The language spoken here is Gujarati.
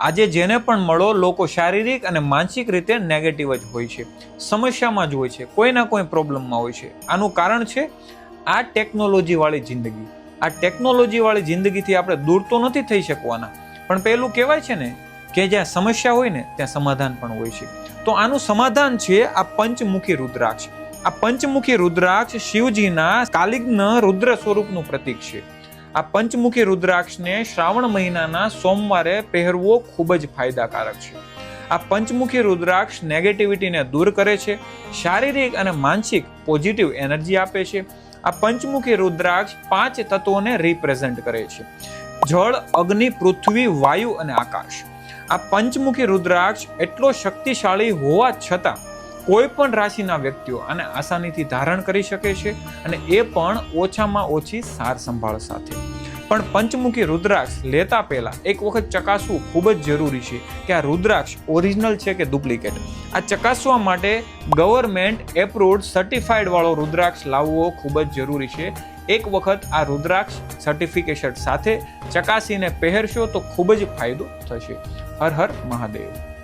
આજે જેને પણ મળો, લોકો શારીરિક અને માનસિક રીતે નેગેટિવ જ હોય છે. સમસ્યામાં જ હોય છે. કોઈ ના કોઈ પ્રોબ્લેમમાં હોય છે. આનું કારણ છે, આ ટેકનોલોજીવાળી જિંદગી. આ ટેકનોલોજીવાળી જિંદગીથી આપણે દૂર તો નથી થઈ શકવાના. પણ પેલું કહેવાય છે ને કે જ્યાં સમસ્યા હોય ને, ત્યાં સમાધાન પણ હોય છે. તો આનું સમાધાન છે આ પંચમુખી રુદ્રાક્ષ. આ પંચમુખી રુદ્રાક્ષ શિવજીના કાલિગ્ન રુદ્ર સ્વરૂપનું પ્રતીક છે. આ પંચમુખી રુદ્રાક્ષને શ્રાવણ મહિનાના સોમવારે પહેરવો ખૂબ જ ફાયદાકારક છે. આ પંચમુખી રુદ્રાક્ષ નેગેટિવિટીને દૂર કરે છે, શારીરિક અને માનસિક પોઝિટિવ એનર્જી આપે છે. આ પંચમુખી રુદ્રાક્ષ પાંચ તત્વોને રિપ્રેઝેન્ટ કરે છે. જળ, અગ્નિ, પૃથ્વી, વાયુ અને આકાશ. આ પંચમુખી રુદ્રાક્ષ એટલો શક્તિશાળી હોવા છતાં કોઈ પણ રાશિના વ્યક્તિઓ આને આસાનીથી ધારણ કરી શકે છે અને એ પણ ઓછામાં ઓછી સાર સંભાળ સાથે. પણ પંચમુખી રુદ્રાક્ષ લેતા પહેલા એક વખત ચકાસવું ખૂબ જ જરૂરી છે કે આ રુદ્રાક્ષ ઓરિજિનલ છે કે ડુપ્લિકેટ આ ચકાસવા માટે ગવર્મેન્ટ એપ્રુવડ સર્ટિફાઈડ વાળો રુદ્રાક્ષ લાવવો ખૂબ જ જરૂરી છે. એક વખત આ રુદ્રાક્ષ સર્ટિફિકેશન સાથે ચકાસીને પહેરશો તો ખૂબ જ ફાયદો થશે. હર હર મહાદેવ.